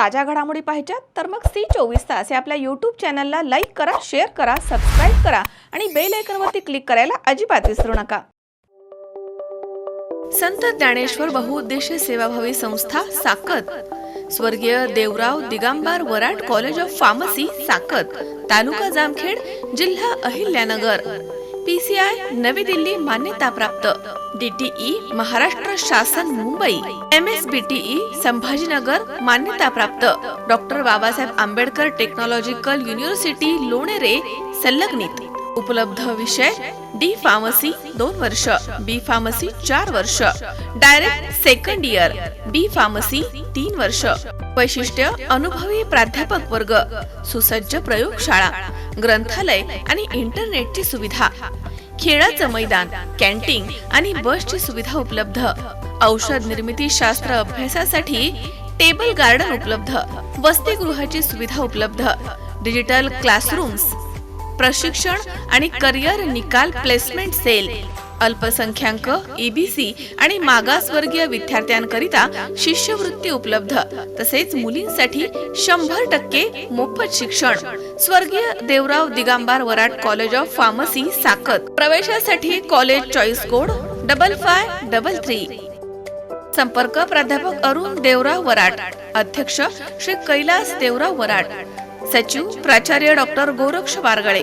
ताज्या घडामोडी पाहिजेत तर मग सी चोवीस तास या आपल्या यूट्यूब चॅनलला लाईक करा शेअर करा सबस्क्राईब करा आणि बेल आयकनवरती क्लिक करायला अजिबात विसरू नका. संत ज्ञानेश्वर बहुउद्देशीय सेवाभावी संस्था साकत. स्वर्गीय Devrao Digambar Varad college of pharmacy Sakat. Taluka Jamkhed जिल्हा अहिल्यानगर. पीसीआय नवी दिल्ली मान्यताप्राप्त. डीटीई महाराष्ट्र शासन Mumbai. M S BTE Sambhajinagar मान्यताप्राप्त. Doctor Babasaheb Ambedkar technological university Lonere संलग्नित. उपलब्ध विषय डी फार्मसी दोन वर्ष बी फार्मसी चार वर्ष. Direct second year B pharmacy तीन वर्ष. वैशिष्ट्य अनुभवी प्राध्यापक वर्ग सुसज्ज प्रयोगशाळा ग्रंथालय आणि इंटरनेटची सुविधा. खेळाचं मैदान कॅन्टीन आणि बसची सुविधा उपलब्ध. औषध निर्मिती शास्त्र अभ्यासासाठी टेबल गार्डन उपलब्ध. वसतिगृहाची सुविधा उपलब्ध. डिजिटल क्लासरूम्स प्रशिक्षण आणि करिअर निकाल प्लेसमेंट सेल अल्पसंख्याक एबीसी आणि मागासवर्गीय विद्यार्थ्यांकरिता शिष्यवृत्ती उपलब्ध. तसेच मुलींसाठी शंभर टक्के मोफत शिक्षण. स्वर्गीय Devrao Digambar Varad college of pharmacy Sakat प्रवेशासाठी college choice code double five double three. संपर्क प्राध्यापक अरुण देवराव वराट अध्यक्ष श्री कैलास देवराव वराट सचिव प्राचार्य doctor Goraksh Bargale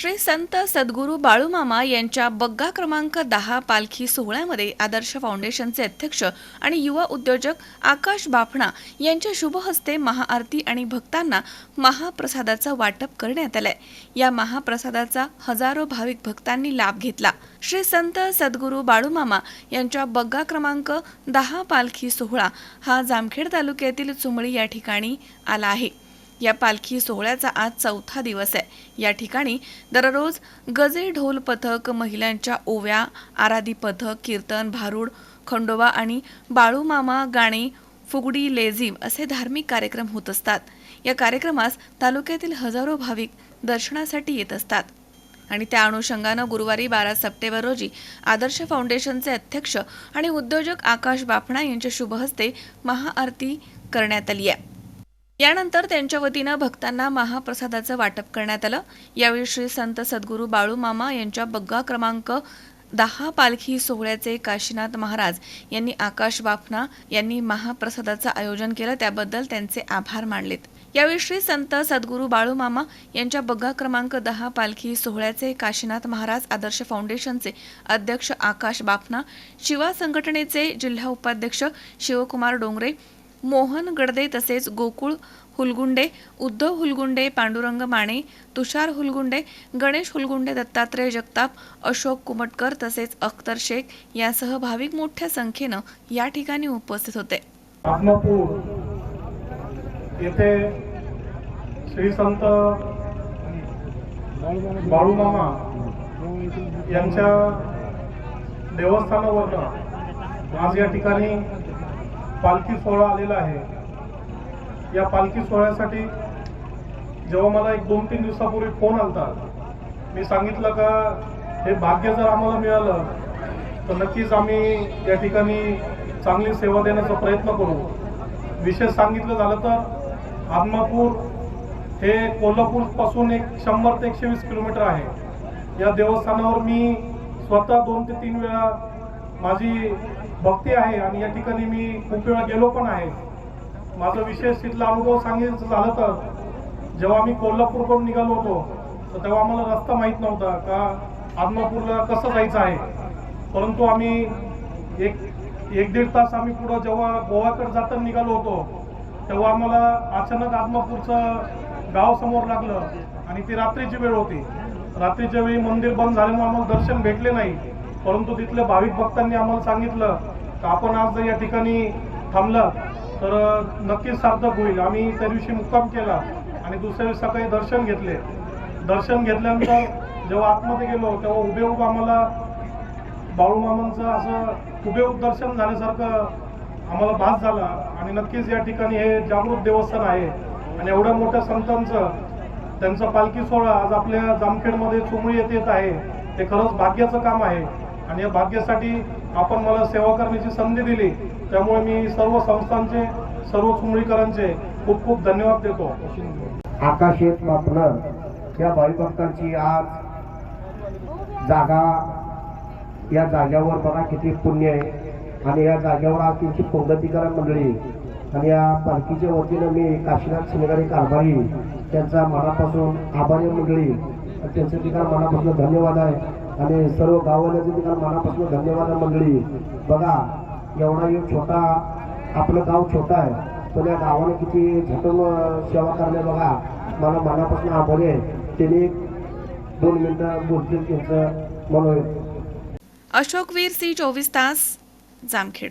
श्री संत सद्गुरू बाळूमामा यांच्या बग्गा क्रमांक दहा पालखी सोहळ्यामध्ये आदर्श फाउंडेशनचे अध्यक्ष आणि युवा उद्योजक आकाश बाफणा यांच्या शुभहस्ते महाआरती आणि भक्तांना महाप्रसादाचं वाटप करण्यात आलंय. या महाप्रसादाचा हजारो भाविक भक्तांनी लाभ घेतला. श्री संत सद्गुरू बाळूमामा यांच्या बग्गा क्रमांक दहा पालखी सोहळा हा जामखेड तालुक्यातील चुमळी या ठिकाणी आला आहे. या पालखी सोहळ्याचा आज चौथा दिवस आहे. या ठिकाणी दररोज गजे ढोल पथक महिलांच्या ओव्या आराधी पथक कीर्तन भारूड खंडोबा आणि बाळूमामा गाणे फुगडी लेझिम असे धार्मिक कार्यक्रम होत असतात. या कार्यक्रमास तालुक्यातील हजारो भाविक दर्शनासाठी येत असतात. आणि त्या अनुषंगानं गुरुवारी बारा सप्टेंबर रोजी आदर्श फाउंडेशनचे अध्यक्ष आणि उद्योजक आकाश बाफणा यांच्या शुभहस्ते महाआरती करण्यात आली आहे. यानंतर त्यांच्या वतीनं भक्तांना महाप्रसादाचं वाटप करण्यात आलं. यावेळी श्री संत सद्गुरू बाळूमामा यांच्या बग्गा क्रमांक दहा पालखी सोहळ्याचे काशीनाथ महाराज यांनी आकाश बाफना यांनी महाप्रसादाचं आयोजन केलं. त्याबद्दल त्यांचे आभार मानलेत. यावेळी श्री संत सद्गुरू बाळूमामा यांच्या बग्गा क्रमांक दहा पालखी सोहळ्याचे काशीनाथ महाराज आदर्श फाउंडेशनचे अध्यक्ष आकाश बाफना शिवा संघटनेचे जिल्हा उपाध्यक्ष शिवकुमार डोंगरे मोहन गडदे तसेच गोकुळ हुलगुंडे उद्धव हुलगुंडे पांडुरंग माने तुषार हुलगुंडे गणेश हुलगुंडे दत्तात्रय जगताप अशोक कुमटकर तसेच अख्तर शेख यासह भाविक मोठ्या संख्येनं या ठिकाणी उपस्थित होते. येथे श्री संत बाळूमामा यांच्या देवस्थानावरनं आज या ठिकाणी पालखी सोहळा आलेला आहे. या पालखी सोहळ्यासाठी जेव्हा मला एक दोन तीन दिवसापूर्वी फोन आलता मी सांगितलं का हे भाग्य जर आम्हाला मिळालं तर नक्कीच आम्ही या ठिकाणी चांगली सेवा देण्याचा प्रयत्न करू. विशेष सांगितलं झालं तर आदमापूर हे कोल्हापूरपासून एक शंभर ते एकशे वीस किलोमीटर आहे. या देवस्थानावर मी स्वतः दोन ते तीन वेळा माझी भक्ती आहे आणि या ठिकाणी मी खूप वेळा गेलो पण आहे. माझा विशेष तिथला अनुभव सांगायचं झालं तर जेव्हा आम्ही कोल्हापूरकडून निघालो होतो तर तेव्हा आम्हाला रस्ता माहीत नव्हता का आदमापूरला कसं जायचं आहे. परंतु आम्ही एक एक दीड तास आम्ही पुढं जेव्हा गोवाकडे जाताना निघालो होतो तेव्हा आम्हाला अचानक आदमापूरचं गाव समोर लागलं आणि ती रात्रीची वेळ होती. रात्रीच्या वेळी मंदिर बंद झाल्यामुळे आम्हाला दर्शन भेटले नाही. परंतु तिथल्या भाविक भक्तांनी आम्हाला सांगितलं की आपण आज जर या ठिकाणी थांबलं तर नक्कीच सार्थक होईल. आम्ही त्या दिवशी मुक्काम केला आणि दुसऱ्या दिवशी सकाळी दर्शन घेतले. दर्शन घेतल्यानंतर जेव्हा आतमध्ये गेलो तेव्हा उभेऊब आम्हाला बाळूमामांचं असं उभेऊब दर्शन झाल्यासारखं आम्हाला भास झाला. आणि नक्कीच या ठिकाणी हे जागृत देवस्थान आहे. आणि एवढ्या मोठ्या संतांचं त्यांचा पालखी सोहळा आज आपल्या जामखेडमध्ये चुमळी येत येत आहे. ते खरंच भाग्याचं काम आहे. आणि या भाग्यासाठी आपण मला सेवा करण्याची संधी दिली. त्यामुळे मी सर्व संस्थांचे सर्व चुमळीकरांचे खूप खूप धन्यवाद देतो. आकाशेत मापलं या भाविभक्तांची आज जागा या जाग्यावर बघा किती पुण्य आहे. आणि या जागेवर आज तुमची प्रगतीकरण मंडळी आणि या पालखीच्या वतीनं मी काशीनाथ शिंगारी कारभारी त्यांचा मनापासून आभारी मंडळी त्यांचं ठिकाण मनापासून धन्यवाद आहे. आणि सर्व गाववाल्याचं ठिकाण मनापासून धन्यवाद आहे मंडळी. बघा एवढा एक छोटा आपलं गाव छोटा आहे पण या गावाने किती झटून सेवा करणे बघा मला मनापासून आभारी आहे. त्यांनी दोन मिनिटं बोलतील त्यांचं अशोक अशोकवीर सी चोवीस तास जामखेड.